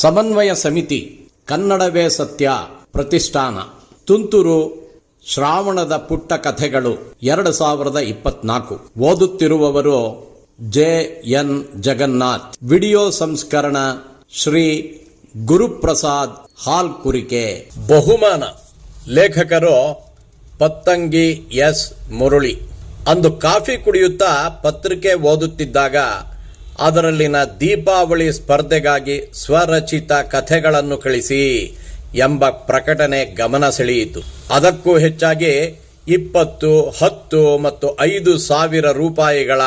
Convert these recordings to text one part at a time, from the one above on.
ಸಮನ್ವಯ ಸಮಿತಿ ಕನ್ನಡವೇ ಸತ್ಯ ಪ್ರತಿಷ್ಠಾನ. ತುಂತುರು ಶ್ರಾವಣದ ಪುಟ್ಟ ಕಥೆಗಳು ಎರಡು ಸಾವಿರದ ಇಪ್ಪತ್ನಾಲ್ಕು. ಓದುತ್ತಿರುವವರು ಜೆ ಎನ್ ಜಗನ್ನಾಥ್. ವಿಡಿಯೋ ಸಂಸ್ಕರಣ ಶ್ರೀ ಗುರುಪ್ರಸಾದ್ ಹಾಲ್ ಕುರಿಕೆ ಬಹುಮಾನ. ಲೇಖಕರು ಪತ್ತಂಗಿ ಎಸ್ ಮುರಳಿ. ಅಂದು ಕಾಫಿ ಕುಡಿಯುತ್ತಾ ಪತ್ರಿಕೆ ಓದುತ್ತಿದ್ದಾಗ ಅದರಲ್ಲಿನ ದೀಪಾವಳಿ ಸ್ಪರ್ಧೆಗಾಗಿ ಸ್ವರಚಿತ ಕಥೆಗಳನ್ನು ಕಳಿಸಿ ಎಂಬ ಪ್ರಕಟಣೆ ಗಮನ ಸೆಳೆಯಿತು. ಅದಕ್ಕೂ ಹೆಚ್ಚಾಗಿ ಇಪ್ಪತ್ತು, ಹತ್ತು ಮತ್ತು ಐದು ಸಾವಿರ ರೂಪಾಯಿಗಳ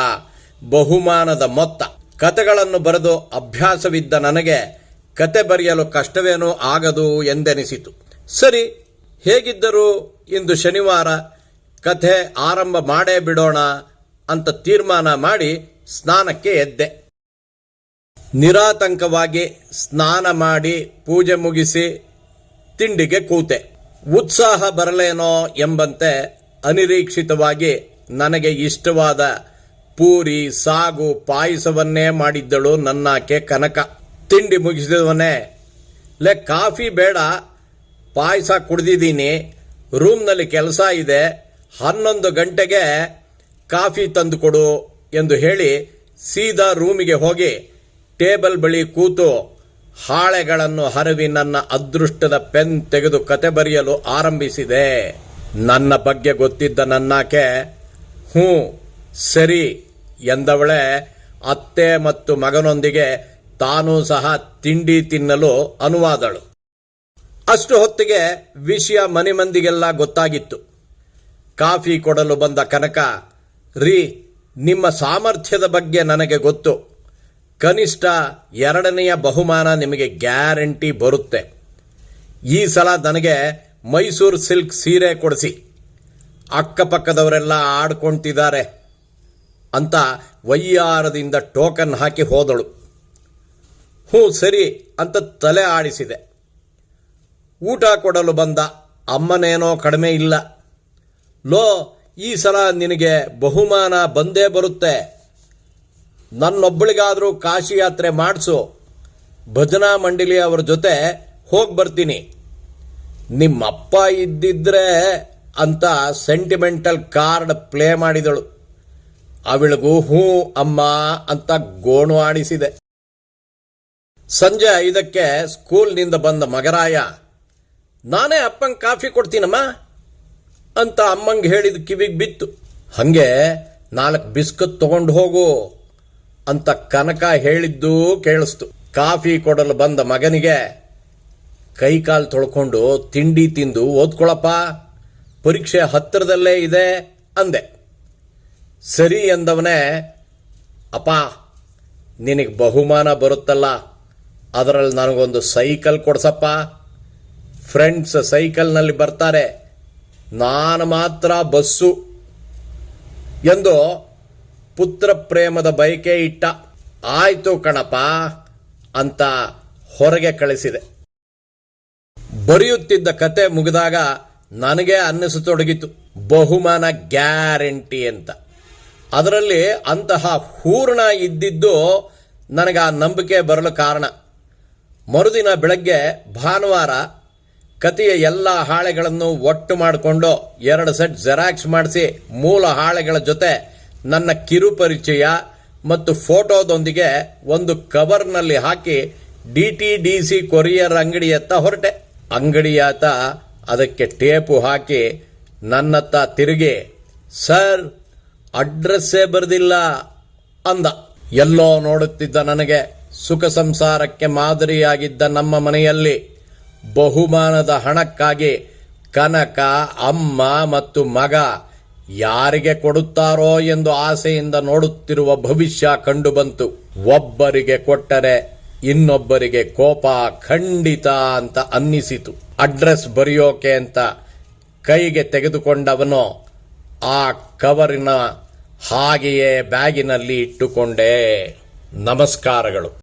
ಬಹುಮಾನದ ಮೊತ್ತ. ಕತೆಗಳನ್ನು ಬರೆದು ಅಭ್ಯಾಸವಿದ್ದ ನನಗೆ ಕತೆ ಬರೆಯಲು ಕಷ್ಟವೇನೂ ಆಗದು ಎಂದೆನಿಸಿತು. ಸರಿ, ಹೇಗಿದ್ದರೂ ಇಂದು ಶನಿವಾರ ಕಥೆ ಆರಂಭ ಮಾಡೇ ಬಿಡೋಣ ಅಂತ ತೀರ್ಮಾನ ಮಾಡಿ ಸ್ನಾನಕ್ಕೆ ಎದ್ದೆ. ನಿರಾತಂಕವಾಗಿ ಸ್ನಾನ ಮಾಡಿ ಪೂಜೆ ಮುಗಿಸಿ ತಿಂಡಿಗೆ ಕೂತೆ. ಉತ್ಸಾಹ ಬರಲೇನೋ ಎಂಬಂತೆ ಅನಿರೀಕ್ಷಿತವಾಗಿ ನನಗೆ ಇಷ್ಟವಾದ ಪೂರಿ, ಸಾಗು, ಪಾಯಸವನ್ನೇ ಮಾಡಿದ್ದಳು ನನ್ನಾಕೆ ಕನಕ. ತಿಂಡಿ ಮುಗಿಸಿದವನೇ, ಲೇ, ಕಾಫಿ ಬೇಡ, ಪಾಯಸ ಕುಡ್ದಿದ್ದೀನಿ, ರೂಮ್ನಲ್ಲಿ ಕೆಲಸ ಇದೆ, ಹನ್ನೊಂದು ಗಂಟೆಗೆ ಕಾಫಿ ತಂದು ಕೊಡು ಎಂದು ಹೇಳಿ ಸೀದಾ ರೂಮಿಗೆ ಹೋಗಿ ಟೇಬಲ್ ಬಳಿ ಕೂತು ಹಾಳೆಗಳನ್ನು ಹರವಿ ನನ್ನ ಅದೃಷ್ಟದ ಪೆನ್ ತೆಗೆದು ಕತೆ ಬರೆಯಲು ಆರಂಭಿಸಿದೆ. ನನ್ನ ಬಗ್ಗೆ ಗೊತ್ತಿದ್ದ ನನ್ನಾಕೆ, ಹ್ಞೂ, ಸರಿ ಎಂದವಳೆ ಅತ್ತೆ ಮತ್ತು ಮಗನೊಂದಿಗೆ ತಾನೂ ಸಹ ತಿಂಡಿ ತಿನ್ನಲು ಅನುವಾದಳು. ಅಷ್ಟು ಹೊತ್ತಿಗೆ ವಿಷಯ ಮನೆ ಮಂದಿಗೆಲ್ಲ ಗೊತ್ತಾಗಿತ್ತು. ಕಾಫಿ ಕೊಡಲು ಬಂದ ಕನಕ, ರೀ, ನಿಮ್ಮ ಸಾಮರ್ಥ್ಯದ ಬಗ್ಗೆ ನನಗೆ ಗೊತ್ತು. ಕನಿಷ್ಠ ಎರಡನೆಯ ಬಹುಮಾನ ನಿಮಗೆ ಗ್ಯಾರಂಟಿ ಬರುತ್ತೆ. ಈ ಸಲ ನನಗೆ ಮೈಸೂರು ಸಿಲ್ಕ್ ಸೀರೆ ಕೊಡಿಸಿ. ಅಕ್ಕಪಕ್ಕದವರೆಲ್ಲ ಆಡ್ಕೊಳ್ತಿದ್ದಾರೆ ಅಂತ ವೈಯಾರದಿಂದ ಟೋಕನ್ ಹಾಕಿ ಹೋದಳು. ಹ್ಞೂ ಸರಿ ಅಂತ ತಲೆ ಆಡಿಸಿದೆ. ಊಟ ಕೊಡಲು ಬಂದ ಅಮ್ಮನೇನೋ ಕಡಿಮೆ ಇಲ್ಲ. ಲೋ, ಈ ಸಲ ನಿನಗೆ ಬಹುಮಾನ ಬಂದೇ ಬರುತ್ತೆ. ನನ್ನೊಬ್ಬಳಿಗಾದರೂ ಕಾಶಿ ಯಾತ್ರೆ ಮಾಡಿಸು. ಭಜನಾ ಮಂಡಳಿ ಅವರ ಜೊತೆ ಹೋಗಿ ಬರ್ತೀನಿ. ನಿಮ್ಮಪ್ಪ ಇದ್ದಿದ್ರೆ ಅಂತ ಸೆಂಟಿಮೆಂಟಲ್ ಕಾರ್ಡ್ ಪ್ಲೇ ಮಾಡಿದಳು. ಅವಳಿಗೂ ಹ್ಞೂ, ಅಮ್ಮ ಅಂತ ಗೋಣು ಆಡಿಸಿದೆ ಸಂಜೆ ಐದಕ್ಕೆ ಸ್ಕೂಲ್ನಿಂದ ಬಂದ ಮಗರಾಯ, ನಾನೇ ಅಪ್ಪಂಗೆ ಕಾಫಿ ಕೊಡ್ತೀನಮ್ಮ ಅಂತ ಅಮ್ಮಂಗೆ ಹೇಳಿದ ಕಿವಿಗೆ ಬಿತ್ತು. ಹಂಗೆ ನಾಲ್ಕು ಬಿಸ್ಕತ್ ತಗೊಂಡು ಹೋಗು. ಅಂತ ಕನಕ ಹೇಳಿದ್ದು ಕೇಳಿಸ್ತು. ಕಾಫಿ ಕೊಡಲು ಬಂದ ಮಗನಿಗೆ ಕೈಕಾಲು ತೊಳ್ಕೊಂಡು ತಿಂಡಿ ತಿಂದು, ಓದ್ಕೊಳಪ್ಪ, ಪರೀಕ್ಷೆ ಹತ್ತಿರದಲ್ಲೇ ಇದೆ ಅಂದೆ. ಸರಿ ಎಂದವನೇ, ಅಪ್ಪ, ನಿನಗೆ ಬಹುಮಾನ ಬರುತ್ತಲ್ಲ, ಅದರಲ್ಲಿ ನನಗೊಂದು ಸೈಕಲ್ ಕೊಡ್ಸಪ್ಪ. ಫ್ರೆಂಡ್ಸ್ ಸೈಕಲ್ನಲ್ಲಿ ಬರ್ತಾರೆ, ನಾನು ಮಾತ್ರ ಬಸ್ಸು ಎಂದು ಪುತ್ರ ಪ್ರೇಮದ ಬಯಕೆ ಇಟ್ಟ. ಆಯ್ತು ಕಣಪ ಅಂತ ಹೊರಗೆ ಕಳಿಸಿದೆ. ಬರೆಯುತ್ತಿದ್ದ ಕತೆ ಮುಗಿದಾಗ ನನಗೆ ಅನ್ನಿಸತೊಡಗಿತು. ಬಹುಮಾನ ಗ್ಯಾರಂಟಿ ಅಂತ. ಅದರಲ್ಲಿ ಅಂತಹ ಹೂರ್ಣ ಇದ್ದಿದ್ದು ನನಗೆ ಆ ನಂಬಿಕೆ ಬರಲು ಕಾರಣ. ಮರುದಿನ ಬೆಳಗ್ಗೆ ಭಾನುವಾರ ಕತೆಯ ಎಲ್ಲ ಹಾಳೆಗಳನ್ನು ಒಟ್ಟು ಮಾಡಿಕೊಂಡು ಎರಡು ಸೆಟ್ ಜೆರಾಕ್ಸ್ ಮಾಡಿಸಿ ಮೂಲ ಹಾಳೆಗಳ ಜೊತೆ ನನ್ನ ಕಿರು ಪರಿಚಯ ಮತ್ತು ಫೋಟೋದೊಂದಿಗೆ ಒಂದು ಕವರ್ನಲ್ಲಿ ಹಾಕಿ D T D C courier ಅಂಗಡಿಯತ್ತ ಹೊರಟೆ. ಅಂಗಡಿಯಾತ ಅದಕ್ಕೆ ಟೇಪು ಹಾಕಿ ನನ್ನತ್ತ ತಿರುಗಿ, ಸರ್, ಅಡ್ರೆಸ್ಸೇ ಬರೆದಿಲ್ಲ ಅಂದ. ಎಲ್ಲೋ ನೋಡುತ್ತಿದ್ದ ನನಗೆ ಸುಖ ಸಂಸಾರಕ್ಕೆ ಮಾದರಿಯಾಗಿದ್ದ ನಮ್ಮ ಮನೆಯಲ್ಲಿ ಬಹುಮಾನದ ಹಣಕ್ಕಾಗಿ ಕನಕ, ಅಮ್ಮ ಮತ್ತು ಮಗ ಯಾರಿಗೆ ಕೊಡುತ್ತಾರೋ ಎಂದು ಆಸೆಯಿಂದ ನೋಡುತ್ತಿರುವ ಭವಿಷ್ಯ ಕಂಡುಬಂತು. ಒಬ್ಬರಿಗೆ ಕೊಟ್ಟರೆ ಇನ್ನೊಬ್ಬರಿಗೆ ಕೋಪ ಖಂಡಿತ ಅಂತ ಅನ್ನಿಸಿತು. ಅಡ್ರೆಸ್ ಬರೆಯೋಕೆ ಅಂತ ಕೈಗೆ ತೆಗೆದುಕೊಂಡವನು ಆ ಕವರಿನ ಹಾಗೆಯೇ ಬ್ಯಾಗಿನಲ್ಲಿ ಇಟ್ಟುಕೊಂಡೆ. ನಮಸ್ಕಾರಗಳು.